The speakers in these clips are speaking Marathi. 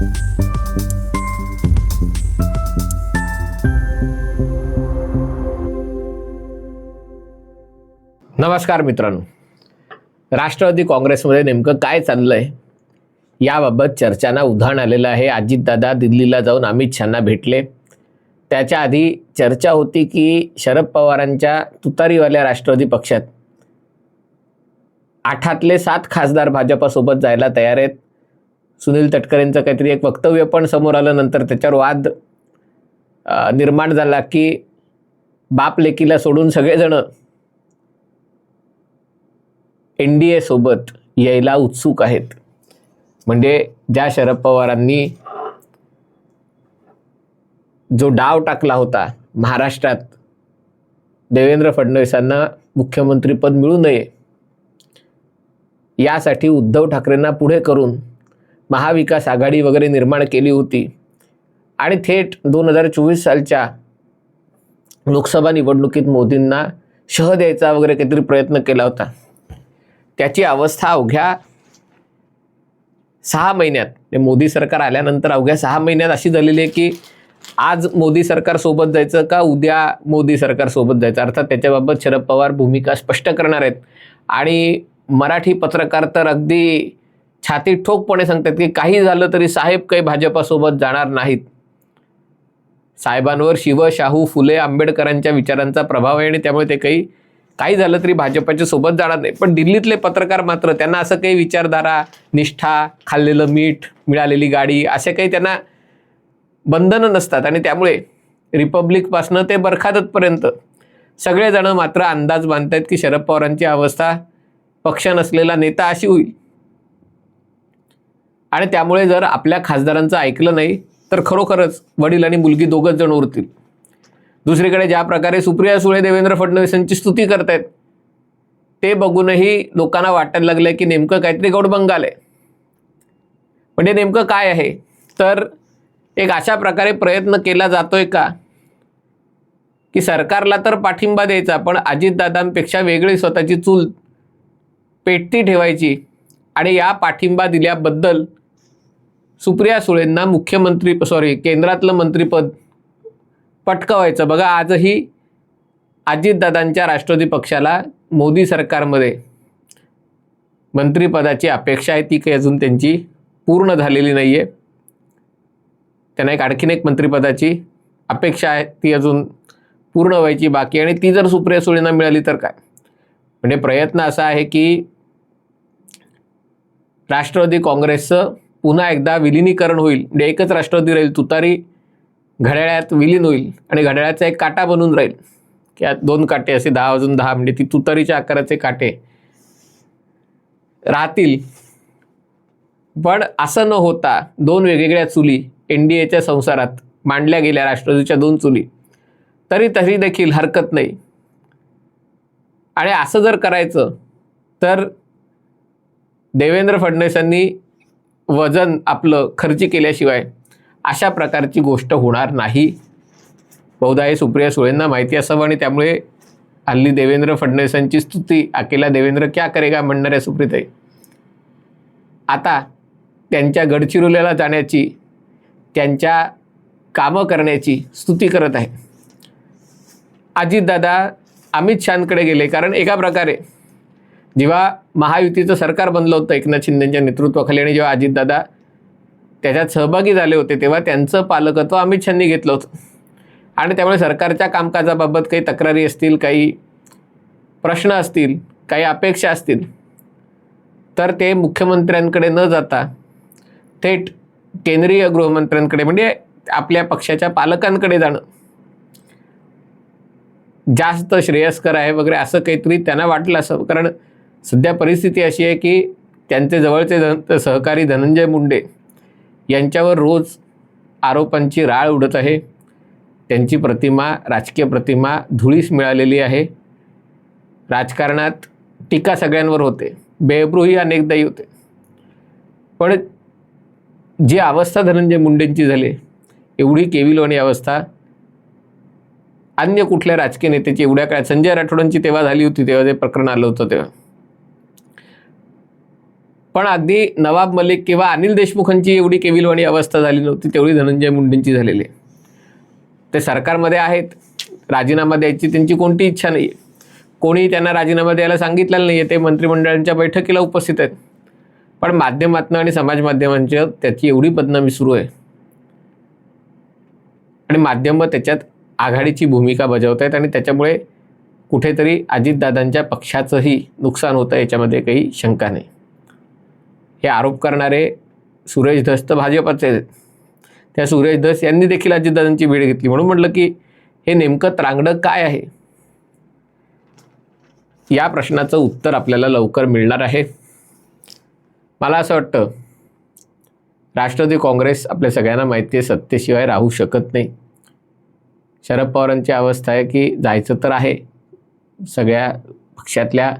नमस्कार मित्रांनो. राष्ट्रवादी काँग्रेसमध्ये नेमकं काय चाललंय याबाबत चर्चांना उधाण आलेलं आहे. अजितदादा दिल्लीला जाऊन अमित शहाना भेटले. त्याच्या आधी चर्चा होती की शरद पवारांच्या तुतारीवाल्या राष्ट्रवादी पक्षात आठातले सात खासदार भाजपासोबत जायला तयार आहेत. सुनील तटकरेंचं काहीतरी एक वक्तव्य पण समोर आलं नंतर त्याच्यावर वाद निर्माण झाला की बाप लेकीला सोडून सगळेजण एन डी एसोबत यायला उत्सुक आहेत. म्हणजे ज्या शरद पवारांनी जो डाव टाकला होता महाराष्ट्रात देवेंद्र फडणवीसांना मुख्यमंत्रीपद मिळू नये यासाठी उद्धव ठाकरेंना पुढे करून महाविकास आघाडी वगैरे निर्माण केली होती. आणि थेट दोन हजार चोवीस सालच्या लोकसभा निवडणुकीत मोदींना शह द्यायचा वगैरे काहीतरी प्रयत्न केला होता. त्याची अवस्था अवघ्या सहा महिन्यात म्हणजे मोदी सरकार आल्यानंतर अवघ्या सहा महिन्यात अशी झालेली आहे की आज मोदी सरकारसोबत जायचं का उद्या मोदी सरकारसोबत जायचं? अर्थात त्याच्याबाबत शरद पवार भूमिका स्पष्ट करणार आहेत. आणि मराठी पत्रकार तर अगदी छाती ठोकपणे सांगतात की काही झालं तरी साहेब काही भाजपासोबत जाणार नाहीत. साहेबांवर शिव शाहू फुले आंबेडकरांच्या विचारांचा प्रभाव आहे आणि त्यामुळे ते काही काही झालं तरी भाजपाच्या सोबत जाणार नाही. पण दिल्लीतले पत्रकार मात्र त्यांना असं काही विचारधारा निष्ठा खाल्लेलं मीठ मिळालेली गाडी असे काही त्यांना बंधनं नसतात आणि त्यामुळे रिपब्लिकपासनं ते बरखादतपर्यंत सगळेजणं मात्र अंदाज बांधतायत की शरद पवारांची अवस्था पक्ष नसलेला नेता अशी होईल. आणि त्यामुळे जर आपल्या खासदारांचं ऐकलं नाही तर खरोखरच वडील आणि मुलगी दोघंच जण उरतील. दुसरीकडे ज्या प्रकारे सुप्रिया सुळे देवेंद्र फडणवीसांची स्तुती करतायत ते बघूनही लोकांना वाटायला लागलं की नेमकं काहीतरी गौडबंगाल आहे. म्हणजे नेमकं काय आहे? तर एक अशा प्रकारे प्रयत्न केला जातोय का? की सरकारला तर पाठिंबा द्यायचा पण अजितदादांपेक्षा वेगळी स्वतःची चूल पेटती ठेवायची. आणि या पाठिंबा दिल्याबद्दल सुप्रिया सुळेंना मुख्यमंत्री सॉरी केंद्रातलं मंत्रीपद पटकवायचं. बघा आजही अजितदादांच्या राष्ट्रवादी पक्षाला मोदी सरकारमध्ये मंत्रिपदाची अपेक्षा आहे. ती काही अजून त्यांची पूर्ण झालेली नाही आहे त्यांना एक आणखीन एक मंत्रिपदाची अपेक्षा आहे. ती अजून पूर्ण व्हायची बाकी आणि ती जर सुप्रिया सुळेंना मिळाली तर काय? म्हणजे प्रयत्न असा आहे की राष्ट्रवादी काँग्रेसचं पुन्हा एकदा विलिनीकरण होईल. म्हणजे एकच राष्ट्रवादी राहील तुतारी घड्याळ्यात विलीन होईल आणि घड्याळ्याचा एक काटा बनून राहील. किंवा दोन काटे असे दहा वाजून दहा म्हणजे ती तुतारीच्या आकाराचे काटे राहतील. पण असं न होता दोन वेगवेगळ्या चुली एन डी एच्या संसारात मांडल्या गेल्या राष्ट्रवादीच्या दोन चुली. तरी तरी देखील हरकत नाही. आणि असं जर करायचं तर देवेंद्र फडणवीसांनी वजन आपलं खर्ची केल्याशिवाय अशा प्रकारची गोष्ट होणार नाही. बहुधा हे सुप्रिया सुळेंना माहिती असावं आणि त्यामुळे हल्ली देवेंद्र फडणवीसांची स्तुती अकेला देवेंद्र क्या करेगा म्हणणाऱ्या सुप्रिताई आता त्यांच्या गडचिरोलीला जाण्याची त्यांच्या कामं करण्याची स्तुती करत आहे. अजितदादा अमित शहाकडे गेले कारण एका प्रकारे जेव्हा महायुतीचं सरकार बनलं होतं एकनाथ शिंदेच्या नेतृत्वाखाली आणि जेव्हा अजितदादा त्याच्यात सहभागी झाले होते तेव्हा त्यांचं पालकत्व अमित शहानी घेतलं होतं. आणि त्यामुळे सरकारच्या कामकाजाबाबत काही तक्रारी असतील काही प्रश्न असतील काही अपेक्षा असतील तर ते मुख्यमंत्र्यांकडे न जाता थेट केंद्रीय गृहमंत्र्यांकडे म्हणजे आपल्या पक्षाच्या पालकांकडे जाणं. जास्त श्रेयस्कर आहे वगैरे असं काहीतरी त्यांना वाटलं असं कारण सध्या परिस्थिती अशी आहे की त्यांचे जवळचे धन सहकारी धनंजय मुंडे यांच्यावर रोज आरोपांची राळ उडत आहे. त्यांची प्रतिमा राजकीय प्रतिमा धुळीस मिळालेली आहे. राजकारणात टीका सगळ्यांवर होते. बेब्रूही अनेकदाही होते. पण जी अवस्था धनंजय मुंडेंची झाली एवढी केविलवाणी अवस्था अन्य कुठल्या राजकीय नेत्याची एवढ्या काळात संजय राठोडांची तेव्हा झाली होती तेव्हा ते प्रकरण आलं होतं तेव्हा. पण अगदी नवाब मलिक किंवा अनिल देशमुखांची एवढी केविलवाणी अवस्था झाली नव्हती तेवढी धनंजय मुंडेंची झालेली आहे. ते सरकारमध्ये आहेत राजीनामा द्यायची त्यांची कोणती इच्छा नाही आहे कोणी त्यांना राजीनामा द्यायला सांगितलेलं नाही आहे ते मंत्रिमंडळांच्या बैठकीला उपस्थित आहेत. पण माध्यमातनं आणि समाज माध्यमांच्या त्याची एवढी बदनामी सुरू आहे. आणि माध्यमं त्याच्यात आघाडीची भूमिका बजावत आहेत आणि त्याच्यामुळे कुठेतरी अजितदादांच्या पक्षाचंही नुकसान होतं याच्यामध्ये काही शंका नाही. हे आरोप करणारे सुरेश धस तर भाजपाचे आहेत. त्या सुरेश धस यांनी देखील अजितदादांची भेट घेतली. म्हणून म्हटलं की हे नेमकं त्रांगडं काय आहे? या प्रश्नाचं उत्तर आपल्याला लवकर मिळणार आहे. मला असं वाटतं राष्ट्रवादी काँग्रेस आपल्या सगळ्यांना माहिती आहे सत्तेशिवाय राहू शकत नाही. शरद पवारांची अवस्था आहे की जायचं तर आहे. सगळ्या पक्षातल्या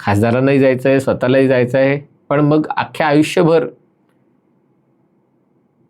खासदारांनाही जायचं आहे स्वतःलाही जायचं आहे. पण मग अख्ख्या आयुष्यभर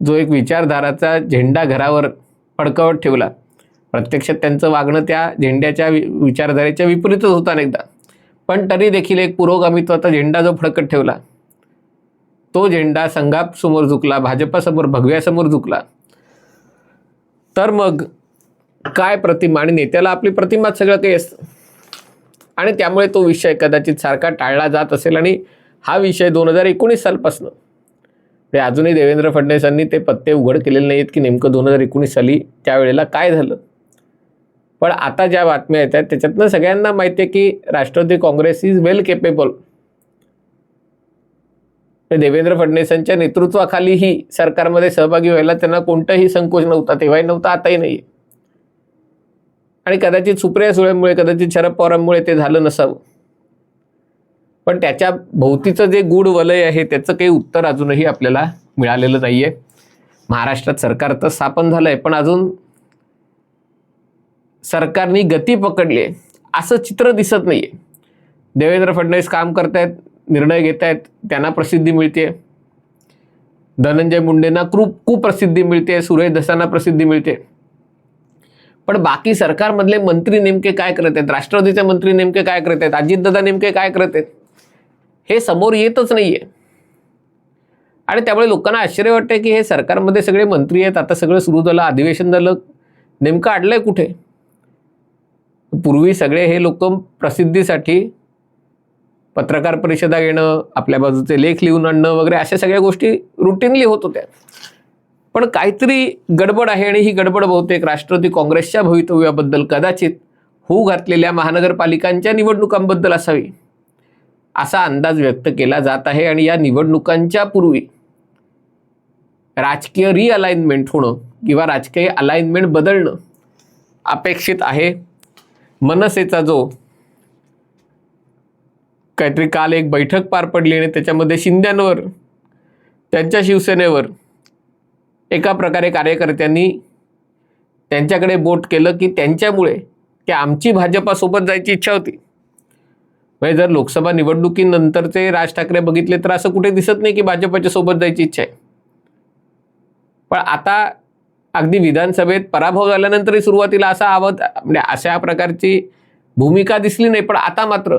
जो एक विचारधाराचा झेंडा घरावर फडकावत ठेवला. प्रत्यक्षात त्यांचं वागणं त्या झेंड्याच्या विचारधारेच्या विपरीतच होतं अनेकदा. पण तरी देखील एक पुरोगामित्वाचा झेंडा जो फडकत ठेवला तो झेंडा संघासमोर झुकला भाजपासमोर भगव्यासमोर झुकला. तर मग काय प्रतिमा आणि नेत्याला आपली प्रतिमाच सगळं काही असतं? आणि त्यामुळे तो विषय कदाचित सारखा टाळला जात असेल आणि हा विषय दोन हजार एकोणीस सालपासनं. ते अजूनही देवेंद्र फडणवीसांनी ते पत्ते उघड केलेले नाहीत की नेमकं दोन हजार एकोणीस साली त्यावेळेला काय झालं. पण आता ज्या बातम्या येत आहेत त्याच्यातनं सगळ्यांना माहिती आहे की Rashtrawadi Congress is well capable. म्हणजे देवेंद्र फडणवीसांच्या नेतृत्वाखालीही सरकारमध्ये सहभागी व्हायला त्यांना कोणताही संकोच नव्हता तेव्हाही नव्हता आताही नाही आणि कदाचित सुप्रिया सुळेमुळे कदाचित शरद पवारांमुळे ते झालं नसावं. पण त्याच्या भोवतीचं जे गूढ वलय आहे त्याचं काही उत्तर अजूनही आपल्याला मिळालेलं नाही आहे महाराष्ट्रात सरकार तर स्थापन झालंय पण अजून सरकारनी गती पकडली आहे असं चित्र दिसत नाहीये. देवेंद्र फडणवीस काम करतायत निर्णय घेत आहेत त्यांना प्रसिद्धी मिळते धनंजय मुंडेंना कृप कुप्रसिद्धी मिळते सुरेश दसांना प्रसिद्धी मिळते पण बाकी सरकारमधले मंत्री नेमके काय करत आहेत राष्ट्रवादीचे मंत्री नेमके काय करत आहेत अजितदादा नेमके काय करत आहेत हे समोर येतच नाही आहे आणि त्यामुळे लोकांना आश्चर्य वाटतं की हे सरकारमध्ये सगळे मंत्री आहेत आता सगळं सुरू झालं अधिवेशन झालं नेमकं अडलंय कुठे? पूर्वी सगळे हे लोक प्रसिद्धीसाठी पत्रकार परिषदा घेणं आपल्या बाजूचे लेख लिहून आणणं वगैरे अशा सगळ्या गोष्टी रुटीनली होत होत्या. पण काहीतरी गडबड आहे आणि ही गडबड बहुतेक राष्ट्रवादी काँग्रेसच्या भवितव्याबद्दल कदाचित होऊ घातलेल्या महानगरपालिकांच्या निवडणुकांबद्दल असावी. असा अंदाज व्यक्त केला जात आहे आणि या निवडणुकांच्या पूर्वी राजकीय रिअलाइनमेंट होणं किंवा राजकीय अलाइनमेंट बदलणं अपेक्षित आहे. मनसेचा जो काहीतरी काल एक बैठक पार पडली आणि त्याच्यामध्ये शिंद्यांवर त्यांच्या शिवसेनेवर एका प्रकारे कार्यकर्त्यांनी त्यांच्याकडे बोट केलं की त्यांच्यामुळे की आमची भाजपासोबत जायची इच्छा होती. म्हणजे जर लोकसभा निवडणुकीनंतरचे राज ठाकरे बघितले तर असं कुठे दिसत नाही की भाजपच्या सोबत जायची इच्छा आहे. पण आता अगदी विधानसभेत पराभव झाल्यानंतरही सुरुवातीला असा आवाज म्हणजे अशा प्रकारची भूमिका दिसली नाही पण आता मात्र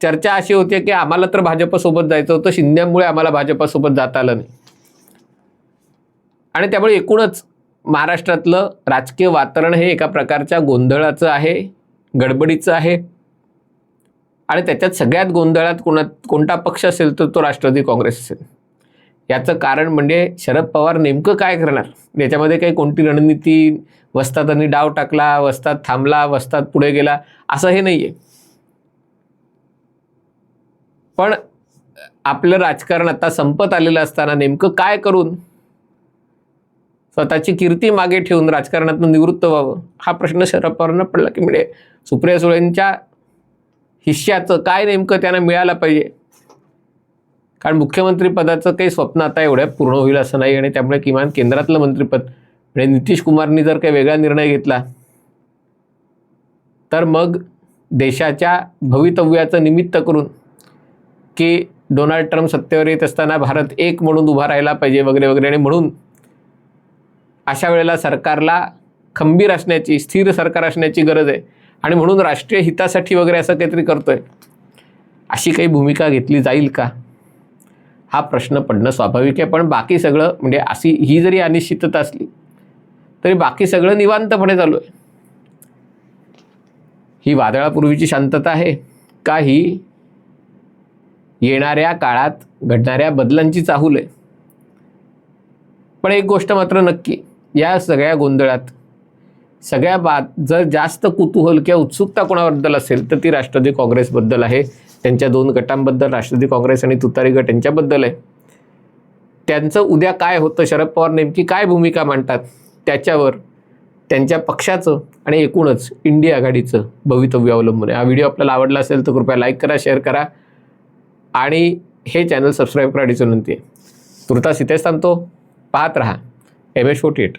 चर्चा अशी होती की आम्हाला तर भाजपसोबत जायचं होतं शिंद्यामुळे आम्हाला भाजपसोबत जाता आलं नाही. आणि त्यामुळे एकूणच महाराष्ट्रातलं राजकीय वातावरण हे एका प्रकारच्या गोंधळाचं आहे गडबडीचं आहे. आणि त्याच्यात सगळ्यात गोंधळात कोणा कोणता पक्ष असेल तर तो राष्ट्रवादी काँग्रेस असेल. याचं कारण म्हणजे शरद पवार नेमकं काय करणार? याच्यामध्ये काही कोणती रणनीती वस्तादांनी डाव टाकला वस्तात थांबला वस्तात पुढे गेला असं हे नाही आहे पण आपलं राजकारण आता संपत आलेलं असताना नेमकं काय करून स्वतःची कीर्ती मागे ठेवून राजकारणातून निवृत्त व्हावं? हा प्रश्न शरद पवारांना पडला की म्हणजे सुप्रिया सुळेंच्या हिश्श्याचं काय नेमकं त्यांना मिळालं पाहिजे? कारण मुख्यमंत्री पदाचं काही स्वप्न आता एवढ्या पूर्ण होईल असं नाही आणि त्यामुळे किमान केंद्रातलं मंत्रिपद म्हणजे नितीश कुमारनी जर काही वेगळा निर्णय घेतला तर मग देशाच्या भवितव्याचं निमित्त करून की डोनाल्ड ट्रम्प सत्तेवर येत असताना भारत एक म्हणून उभा राहायला पाहिजे वगैरे वगैरे आणि म्हणून अशा वेळेला सरकारला खंबीर असण्याची स्थिर सरकार असण्याची गरज आहे. आणि म्हणून राष्ट्रीय हितासाठी वगैरे असं काहीतरी करतोय. अशी काही भूमिका घेतली जाईल का? हा प्रश्न पडणं स्वाभाविक आहे पण बाकी सगळं म्हणजे अशी ही जरी अनिश्चितता असली तरी बाकी सगळं निवांतपणे चालू आहे. ही वादळापूर्वीची शांतता आहे का? ही येणाऱ्या काळात घडणाऱ्या बदलांची चाहूल आहे. पण एक गोष्ट मात्र नक्की या सगळ्या गोंधळात सगळ्या बात जर जास्त कुतूहल किंवा उत्सुकता कोणाबद्दल असेल तर ती राष्ट्रवादी काँग्रेसबद्दल आहे. त्यांच्या दोन गटांबद्दल राष्ट्रवादी काँग्रेस आणि तुतारी गट यांच्याबद्दल आहे. त्यांचं उद्या काय होतं शरद पवार नेमकी काय भूमिका मांडतात त्याच्यावर त्यांच्या पक्षाचं आणि एकूणच इंडिया आघाडीचं भवितव्य अवलंबून आहे. हा व्हिडिओ आपल्याला आवडला असेल तर कृपया लाईक करा शेअर करा. आणि हे चॅनल सबस्क्राईब करायची विनंती आहे. तुर्तास इथेच थांबतो. पाहत रहा. M S forty eight.